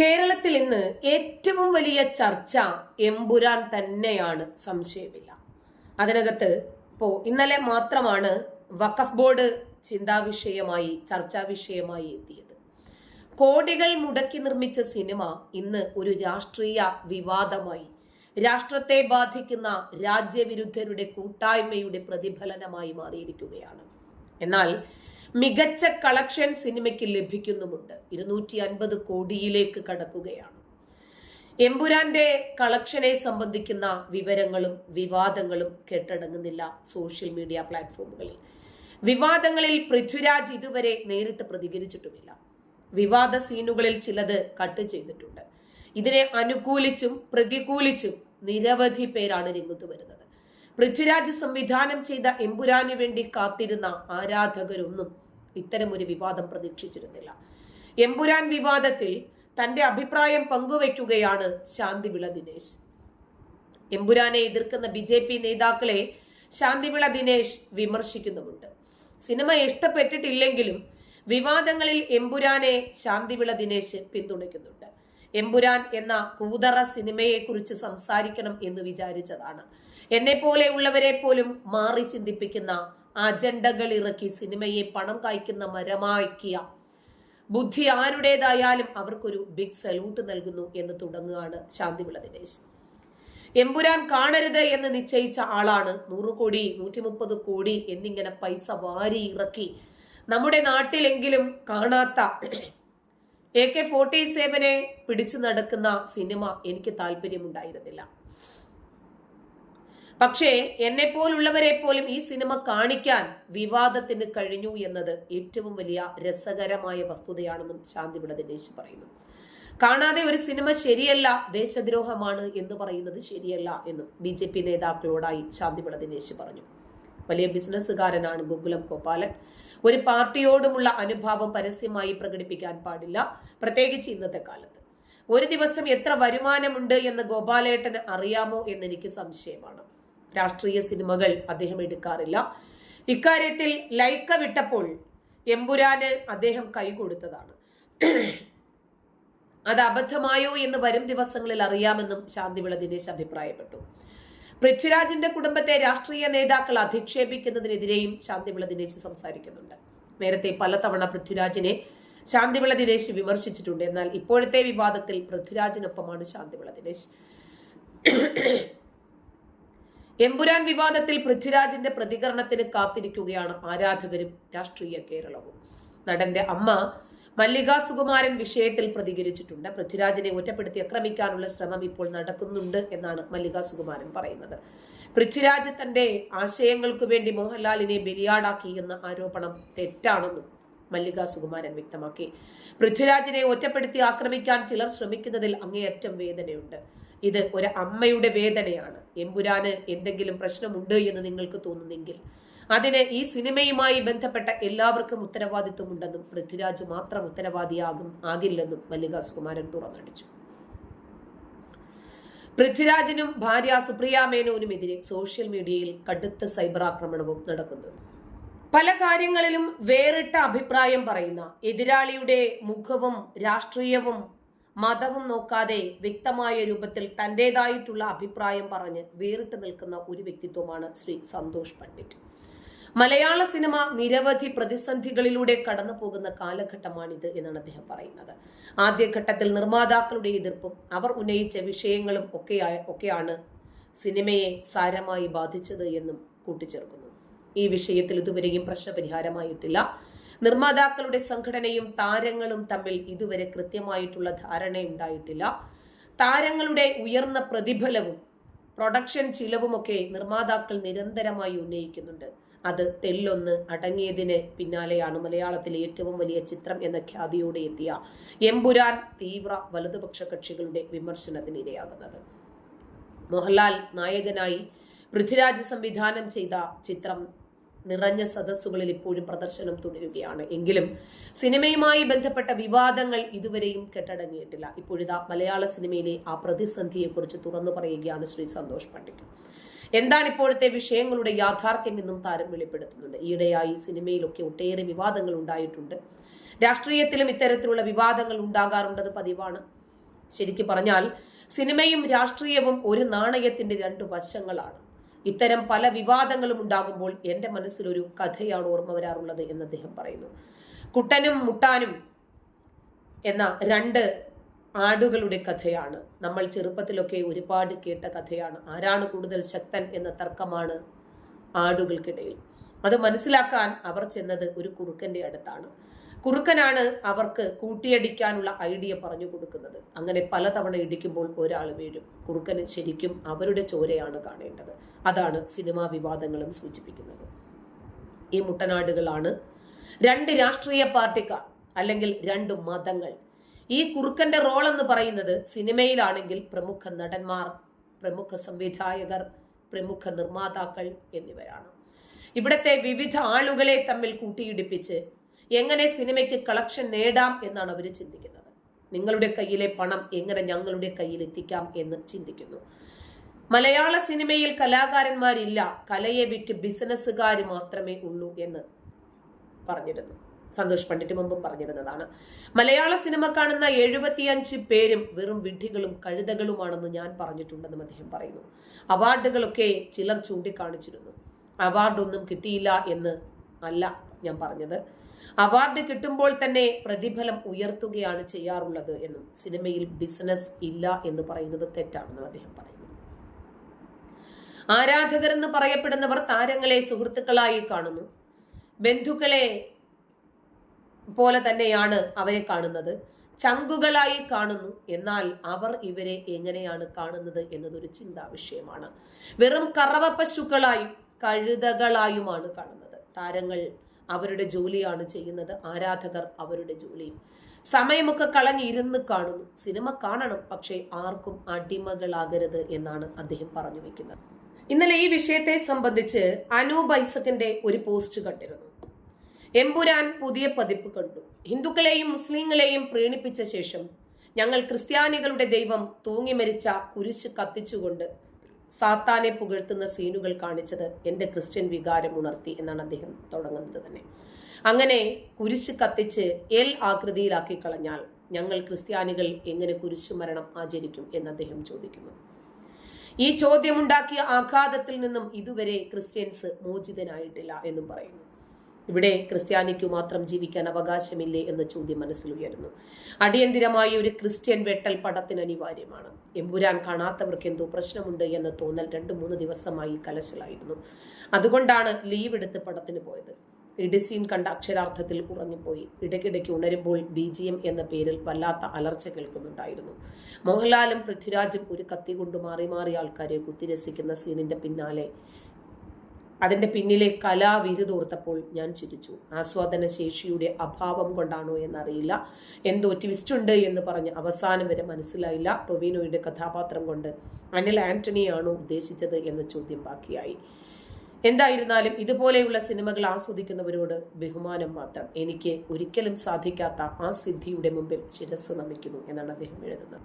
കേരളത്തിൽ ഇന്ന് ഏറ്റവും വലിയ ചർച്ച എമ്പുരാൻ തന്നെയാണ്. സംശയമില്ല. അതിനകത്ത് ഇപ്പോ ഇന്നലെ മാത്രമാണ് വഖഫ് ബോർഡ് ചിന്താ വിഷയമായി ചർച്ചാ വിഷയമായി എത്തിയത്. കോടികൾ മുടക്കി നിർമ്മിച്ച സിനിമ ഇന്ന് ഒരു രാഷ്ട്രീയ വിവാദമായി. രാഷ്ട്രത്തെ ബാധിക്കുന്ന രാജ്യവിരുദ്ധരുടെ കൂട്ടായ്മയുടെ പ്രതിഫലനമായി മാറിയിരിക്കുകയാണ്. എന്നാൽ മികച്ച കളക്ഷൻ സിനിമയ്ക്ക് ലഭിക്കുന്നുമുണ്ട്. ഇരുന്നൂറ്റി അൻപത് കോടിയിലേക്ക് കടക്കുകയാണ്. എമ്പുരാന്റെ കളക്ഷനെ സംബന്ധിക്കുന്ന വിവരങ്ങളും വിവാദങ്ങളും കെട്ടടങ്ങുന്നില്ല സോഷ്യൽ മീഡിയ പ്ലാറ്റ്ഫോമുകളിൽ. വിവാദങ്ങളിൽ പൃഥ്വിരാജ് ഇതുവരെ നേരിട്ട് പ്രതികരിച്ചിട്ടുമില്ല. വിവാദ സീനുകളിൽ ചിലത് കട്ട് ചെയ്തിട്ടുണ്ട്. ഇതിനെ അനുകൂലിച്ചും പ്രതികൂലിച്ചും നിരവധി പേരാണ് രംഗത്ത് വരുന്നത്. പൃഥ്വിരാജ് സംവിധാനം ചെയ്ത എമ്പുരാനു വേണ്ടി കാത്തിരുന്ന ആരാധകരൊന്നും ഇത്തരമൊരു വിവാദം പ്രതീക്ഷിച്ചിരുന്നില്ല. എമ്പുരാൻ വിവാദത്തിൽ തന്റെ അഭിപ്രായം പങ്കുവയ്ക്കുകയാണ് ശാന്തിവിള ദിനേശ്. എമ്പുരാനെ എതിർക്കുന്ന ബി ജെ പി നേതാക്കളെ ശാന്തിവിള ദിനേശ് വിമർശിക്കുന്നുമുണ്ട്. സിനിമ ഇഷ്ടപ്പെട്ടിട്ടില്ലെങ്കിലും വിവാദങ്ങളിൽ എമ്പുരാനെ ശാന്തിവിള ദിനേശ് പിന്തുണയ്ക്കുന്നുണ്ട്. എമ്പുരാൻ എന്ന കൂതറ സിനിമയെക്കുറിച്ച് സംസാരിക്കണം എന്ന് വിചാരിച്ചതാണ്. എന്നെ പോലെയുള്ളവരെ പോലും മാറി ചിന്തിപ്പിക്കുന്ന അജണ്ടകൾ ഇറക്കി സിനിമയെ പണം കായ്ക്കുന്ന മരമാക്കിയ. ബുദ്ധി ആരുടേതായാലും അവർക്കൊരു ബിഗ് സല്യൂട്ട് നൽകുന്നു എന്ന് തുടങ്ങുകയാണ് ശാന്തിവിള ദിനേശ്. എമ്പുരാൻ കാണരുത് എന്ന് നിശ്ചയിച്ച ആളാണ് നൂറ് കോടി നൂറ്റി മുപ്പത് കോടി എന്നിങ്ങനെ പൈസ വാരി ഇറക്കി. നമ്മുടെ നാട്ടിലെങ്കിലും കാണാത്ത എ കെ ഫോർട്ടി സെവനെ പിടിച്ചു നടക്കുന്ന സിനിമ എനിക്ക് താല്പര്യമുണ്ടായിരുന്നില്ല. പക്ഷേ എന്നെ പോലുള്ളവരെ പോലും ഈ സിനിമ കാണിക്കാൻ വിവാദത്തിന് കഴിഞ്ഞു എന്നത് ഏറ്റവും വലിയ രസകരമായ വസ്തുതയാണെന്നും ശാന്തിവിട ദിനേശ് പറയുന്നു. കാണാതെ ഒരു സിനിമ ശരിയല്ല ദേശദ്രോഹമാണ് എന്ന് പറയുന്നത് ശരിയല്ല എന്നും ബി ജെ പി നേതാക്കളോടായി ശാന്തിവിള ദിനേശ് പറഞ്ഞു. വലിയ ബിസിനസ്സുകാരനാണ് ഗോകുലം ഗോപാലൻ. ഒരു പാർട്ടിയോടുമുള്ള അനുഭാവം പരസ്യമായി പ്രകടിപ്പിക്കാൻ പാടില്ല പ്രത്യേകിച്ച് ഇന്നത്തെ കാലത്ത്. ഒരു ദിവസം എത്ര വരുമാനമുണ്ട് എന്ന് ഗോപാലേട്ടന് അറിയാമോ എന്നെനിക്ക് സംശയമാണ്. രാഷ്ട്രീയ സിനിമകൾ അദ്ദേഹം എടുക്കാറില്ല. ഇക്കാര്യത്തിൽ ലൈക്ക വിട്ടപ്പോൾ എമ്പുരാന് അദ്ദേഹം കൈകൊടുത്തതാണ് അത് അബദ്ധമായോ എന്ന് വരും ദിവസങ്ങളിൽ അറിയാമെന്നും ശാന്തിവിള ദിനേശ് അഭിപ്രായപ്പെട്ടു. പൃഥ്വിരാജിന്റെ കുടുംബത്തെ രാഷ്ട്രീയ നേതാക്കൾ അധിക്ഷേപിക്കുന്നതിനെതിരെയും ശാന്തിവിള ദിനേശ് സംസാരിക്കുന്നുണ്ട്. നേരത്തെ പലതവണ പൃഥ്വിരാജിനെ ശാന്തിവിള ദിനേശ് വിമർശിച്ചിട്ടുണ്ട്. എന്നാൽ ഇപ്പോഴത്തെ വിവാദത്തിൽ പൃഥ്വിരാജിനൊപ്പമാണ് ശാന്തിവിള ദിനേശ്. എമ്പുരാൻ വിവാദത്തിൽ പൃഥ്വിരാജിന്റെ പ്രതികരണത്തിന് കാത്തിരിക്കുകയാണ് ആരാധകരും രാഷ്ട്രീയ കേരളവും. നടന്റെ അമ്മ മല്ലിക സുകുമാരൻ വിഷയത്തിൽ പ്രതികരിച്ചിട്ടുണ്ട്. പൃഥ്വിരാജിനെ ഒറ്റപ്പെടുത്തി ആക്രമിക്കാനുള്ള ശ്രമം ഇപ്പോൾ നടക്കുന്നുണ്ട് എന്നാണ് മല്ലിക സുകുമാരൻ പറയുന്നത്. പൃഥ്വിരാജ് തന്റെ ആശയങ്ങൾക്ക് വേണ്ടി മോഹൻലാലിനെ ബലിയാടാക്കി എന്ന ആരോപണം തെറ്റാണെന്നും മല്ലിക സുകുമാരൻ വ്യക്തമാക്കി. പൃഥ്വിരാജിനെ ഒറ്റപ്പെടുത്തി ആക്രമിക്കാൻ ചിലർ ശ്രമിക്കുന്നതിൽ അങ്ങേയറ്റം വേദനയുണ്ട്. ഇത് ഒരു അമ്മയുടെ വേദനയാണ്. എമ്പുരാന് എന്തെങ്കിലും പ്രശ്നമുണ്ട് എന്ന് നിങ്ങൾക്ക് തോന്നുന്നെങ്കിൽ അതിന് ഈ സിനിമയുമായി ബന്ധപ്പെട്ട എല്ലാവർക്കും ഉത്തരവാദിത്വമുണ്ടെന്നും പൃഥ്വിരാജ് മാത്രം ഉത്തരവാദിയാകും ആകില്ലെന്നും മല്ലിക സുകുമാരൻ തുറന്നടിച്ചു. പൃഥ്വിരാജിനും ഭാര്യ സുപ്രിയ മേനോനുമെതിരെ സോഷ്യൽ മീഡിയയിൽ കടുത്ത സൈബർ ആക്രമണവും നടക്കുന്നുണ്ട് പല കാര്യങ്ങളിലും വേറിട്ട അഭിപ്രായം പറയുന്ന എതിരാളിയുടെ മുഖവും രാഷ്ട്രീയവും മതവും നോക്കാതെ വ്യക്തമായ രൂപത്തിൽ തന്റെതായിട്ടുള്ള അഭിപ്രായം പറഞ്ഞ് വേറിട്ട് നിൽക്കുന്ന ഒരു വ്യക്തിത്വമാണ് ശ്രീ സന്തോഷ് പണ്ഡിറ്റ്. മലയാള സിനിമ നിരവധി പ്രതിസന്ധികളിലൂടെ കടന്നു പോകുന്ന കാലഘട്ടമാണിത് എന്നാണ് അദ്ദേഹം പറയുന്നത്. ആദ്യഘട്ടത്തിൽ നിർമ്മാതാക്കളുടെ എതിർപ്പും അവർ ഉന്നയിച്ച വിഷയങ്ങളും ഒക്കെ ഒക്കെയാണ് സിനിമയെ സാരമായി ബാധിച്ചത് എന്നും കൂട്ടിച്ചേർക്കുന്നു. ഈ വിഷയത്തിൽ ഇതുവരെയും പ്രശ്നപരിഹാരമായിട്ടില്ല. നിർമ്മാതാക്കളുടെ സംഘടനയും താരങ്ങളും തമ്മിൽ ഇതുവരെ കൃത്യമായിട്ടുള്ള ധാരണയുണ്ടായിട്ടില്ല താരങ്ങളുടെ ഉയർന്ന പ്രതിഫലവും പ്രൊഡക്ഷൻ ചിലവുമൊക്കെ നിർമ്മാതാക്കൾ നിരന്തരമായി ഉന്നയിക്കുന്നുണ്ട്. അത് തെല്ലൊന്ന് അടങ്ങിയതിന് പിന്നാലെയാണ് മലയാളത്തിലെ ഏറ്റവും വലിയ ചിത്രം എന്ന ഖ്യാതിയോടെ എത്തിയ എമ്പുരാൻ തീവ്ര വലതുപക്ഷ കക്ഷികളുടെ വിമർശനത്തിന് ഇരയാകുന്നത് മോഹൻലാൽ നായകനായി പൃഥ്വിരാജ് സംവിധാനം ചെയ്ത ചിത്രം നിറഞ്ഞ സദസ്സുകളിൽ ഇപ്പോഴും പ്രദർശനം തുടരുകയാണ്. എങ്കിലും സിനിമയുമായി ബന്ധപ്പെട്ട വിവാദങ്ങൾ ഇതുവരെയും കെട്ടടങ്ങിയിട്ടില്ല. ഇപ്പോഴിതാ മലയാള സിനിമയിലെ ആ പ്രതിസന്ധിയെക്കുറിച്ച് തുറന്നു പറയുകയാണ് ശ്രീ സന്തോഷ് പണ്ഡിറ്റ്. എന്താണ് ഇപ്പോഴത്തെ വിഷയങ്ങളുടെ യാഥാർത്ഥ്യം എന്നും താരം വെളിപ്പെടുത്തുന്നുണ്ട്. ഈയിടെയായി സിനിമയിലൊക്കെ ഒട്ടേറെ വിവാദങ്ങൾ ഉണ്ടായിട്ടുണ്ട്. രാഷ്ട്രീയത്തിലും ഇത്തരത്തിലുള്ള വിവാദങ്ങൾ ഉണ്ടാകാറുണ്ടത് പതിവാണ്. ശരിക്കു പറഞ്ഞാൽ സിനിമയും രാഷ്ട്രീയവും ഒരു നാണയത്തിന്റെ രണ്ട് വശങ്ങളാണ്. ഇത്തരം പല വിവാദങ്ങളും ഉണ്ടാകുമ്പോൾ എന്റെ മനസ്സിലൊരു കഥയാണ് ഓർമ്മ വരാറുള്ളത് എന്ന് അദ്ദേഹം പറയുന്നു. കുട്ടനും മുട്ടാനും എന്ന രണ്ട് ആടുകളുടെ കഥയാണ്. നമ്മൾ ചെറുപ്പത്തിലൊക്കെ ഒരുപാട് കേട്ട കഥയാണ്. ആരാണ് കൂടുതൽ ശക്തൻ എന്ന തർക്കമാണ് ആടുകൾക്കിടയിൽ. അത് മനസ്സിലാക്കാൻ അവർ ചെന്നത് ഒരു കുറുക്കന്റെ അടുത്താണ്. കുറുക്കനാണ് അവർക്ക് കൂട്ടിയടിക്കാനുള്ള ഐഡിയ പറഞ്ഞു കൊടുക്കുന്നത്. അങ്ങനെ പലതവണ ഇടിക്കുമ്പോൾ ഒരാൾ വീഴും. കുറുക്കന് ശരിക്കും അവരുടെ ചോരയാണ് കാണേണ്ടത്. അതാണ് സിനിമാ വിവാദങ്ങളും സൂചിപ്പിക്കുന്നത്. ഈ മുട്ടനാടുകളാണ് രണ്ട് രാഷ്ട്രീയ പാർട്ടിക്കാർ അല്ലെങ്കിൽ രണ്ട് മതങ്ങൾ. ഈ കുറുക്കന്റെ റോൾ എന്ന് പറയുന്നത് സിനിമയിലാണെങ്കിൽ പ്രമുഖ നടന്മാർ പ്രമുഖ സംവിധായകർ പ്രമുഖ നിർമ്മാതാക്കൾ എന്നിവരാണ്. ഇവിടുത്തെ വിവിധ ആളുകളെ തമ്മിൽ കൂട്ടിയിടിപ്പിച്ച് എങ്ങനെ സിനിമയ്ക്ക് കളക്ഷൻ നേടാം എന്നാണ് അവർ ചിന്തിക്കുന്നത്. നിങ്ങളുടെ കയ്യിലെ പണം എങ്ങനെ ഞങ്ങളുടെ കയ്യിൽ എത്തിക്കാം എന്ന് ചിന്തിക്കുന്നു. മലയാള സിനിമയിൽ കലാകാരന്മാരില്ല കലയെ വിറ്റ് ബിസിനസ്സുകാർ മാത്രമേ ഉള്ളൂ എന്ന് പറഞ്ഞിരുന്നു. സന്തോഷ് പണ്ഡിറ്റ് മുമ്പും പറഞ്ഞിരുന്നതാണ്. മലയാള സിനിമ കാണുന്ന എഴുപത്തിയഞ്ച് പേരും വെറും വിഡ്ഢികളും കഴുതകളുമാണെന്ന് ഞാൻ പറഞ്ഞിട്ടുണ്ടെന്നും അദ്ദേഹം പറയുന്നു. അവാർഡുകളൊക്കെ ചിലർ ചൂണ്ടിക്കാണിച്ചിരുന്നു. അവാർഡൊന്നും കിട്ടിയില്ല എന്ന് അല്ല ഞാൻ പറഞ്ഞത്. അവാർഡ് കിട്ടുമ്പോൾ തന്നെ പ്രതിഫലം ഉയർത്തുകയാണ് ചെയ്യാറുള്ളത് എന്നും സിനിമയിൽ ബിസിനസ് ഇല്ല എന്ന് പറയുന്നത് തെറ്റാണെന്നും അദ്ദേഹം പറയുന്നു. ആരാധകരെന്ന് പറയപ്പെടുന്നവർ താരങ്ങളെ സുഹൃത്തുക്കളായി കാണുന്നു. ബന്ധുക്കളെ പോലെ തന്നെയാണ് അവരെ കാണുന്നത്. ചങ്കുകളായി കാണുന്നു. എന്നാൽ അവർ ഇവരെ എങ്ങനെയാണ് കാണുന്നത് എന്നതൊരു ചിന്താ വിഷയമാണ്. വെറും കറവ പശുക്കളായും കഴുതകളായുമാണ് കാണുന്നത്. താരങ്ങൾ അവരുടെ ജോലിയാണ് ചെയ്യുന്നത്. ആരാധകർ അവരുടെ ജോലിയും. സമയമൊക്കെ കളഞ്ഞിരുന്ന് കാണുന്നു. സിനിമ കാണണം പക്ഷേ ആർക്കും അടിമകളാകരുത് എന്നാണ് അദ്ദേഹം പറഞ്ഞു വെക്കുന്നത്. ഇന്നലെ ഈ വിഷയത്തെ സംബന്ധിച്ച് അനൂപ് ഐസക്കിന്റെ ഒരു പോസ്റ്റ് കണ്ടിരുന്നു. എമ്പുരാൻ പുതിയ പതിപ്പ് കണ്ടു. ഹിന്ദുക്കളെയും മുസ്ലിങ്ങളെയും പ്രീണിപ്പിച്ച ശേഷം ഞങ്ങൾ ക്രിസ്ത്യാനികളുടെ ദൈവം തൂങ്ങി മരിച്ച കുരിശ് കത്തിച്ചുകൊണ്ട് സാത്താനെ പുകഴ്ത്തുന്ന സീനുകൾ കാണിച്ചത് എന്റെ ക്രിസ്ത്യൻ വികാരം ഉണർത്തി എന്നാണ് അദ്ദേഹം തുടങ്ങുന്നത് തന്നെ. അങ്ങനെ കുരിശ് കത്തിച്ച് എൽ ആകൃതിയിലാക്കി കളഞ്ഞാൽ ഞങ്ങൾ ക്രിസ്ത്യാനികൾ എങ്ങനെ കുരിശു മരണം ആചരിക്കും എന്ന് അദ്ദേഹം ചോദിക്കുന്നു. ഈ ചോദ്യമുണ്ടാക്കിയ ആഘാതത്തിൽ നിന്നും ഇതുവരെ ക്രിസ്ത്യൻസ് മോചിതനായിട്ടില്ല എന്നും പറയുന്നു. ഇവിടെ ക്രിസ്ത്യാനിക്കു മാത്രം ജീവിക്കാൻ അവകാശമില്ലേ എന്ന ചോദ്യം മനസ്സിലുയരുന്നു അടിയന്തിരമായി ഒരു ക്രിസ്ത്യൻ വെട്ടൽ പടത്തിന് അനിവാര്യമാണ്. എമ്പുരാൻ കാണാത്തവർക്ക് എന്തോ പ്രശ്നമുണ്ട് എന്ന തോന്നൽ രണ്ട് മൂന്ന് ദിവസമായി കലശലായിരുന്നു. അതുകൊണ്ടാണ് ലീവ് എടുത്ത് പടത്തിന് പോയത്. ഇഡിസീൻ കണ്ട അക്ഷരാർത്ഥത്തിൽ ഉറങ്ങിപ്പോയി. ഇടയ്ക്കിടയ്ക്ക് ഉണരുമ്പോൾ ബി ജി എം എന്ന പേരിൽ വല്ലാത്ത അലർച്ച കേൾക്കുന്നുണ്ടായിരുന്നു. മോഹൻലാലും പൃഥ്വിരാജും ഒരു കത്തി കൊണ്ട് മാറി മാറി ആൾക്കാരെ കുത്തിരസിക്കുന്ന സീനിന്റെ പിന്നാലെ അതിന്റെ പിന്നിലെ കലാവിരുതോർത്തപ്പോൾ ഞാൻ ചിരിച്ചു. ആസ്വാദന ശേഷിയുടെ അഭാവം കൊണ്ടാണോ എന്നറിയില്ല. എന്തോ ട്വിസ്റ്റ് ഉണ്ട് എന്ന് പറഞ്ഞ് അവസാനം വരെ മനസ്സിലായില്ല ടൊവിനോയുടെ കഥാപാത്രം കൊണ്ട്. അനിൽ ആന്റണിയാണോ ഉദ്ദേശിച്ചത് എന്ന ചോദ്യം ബാക്കിയായി. എന്തായിരുന്നാലും ഇതുപോലെയുള്ള സിനിമകൾ ആസ്വദിക്കുന്നവരോട് ബഹുമാനം മാത്രം. എനിക്ക് ഒരിക്കലും സാധിക്കാത്ത ആ സിദ്ധിയുടെ മുമ്പിൽ ശിരസ് നമിക്കുന്നു എന്നാണ് അദ്ദേഹം എഴുതുന്നത്.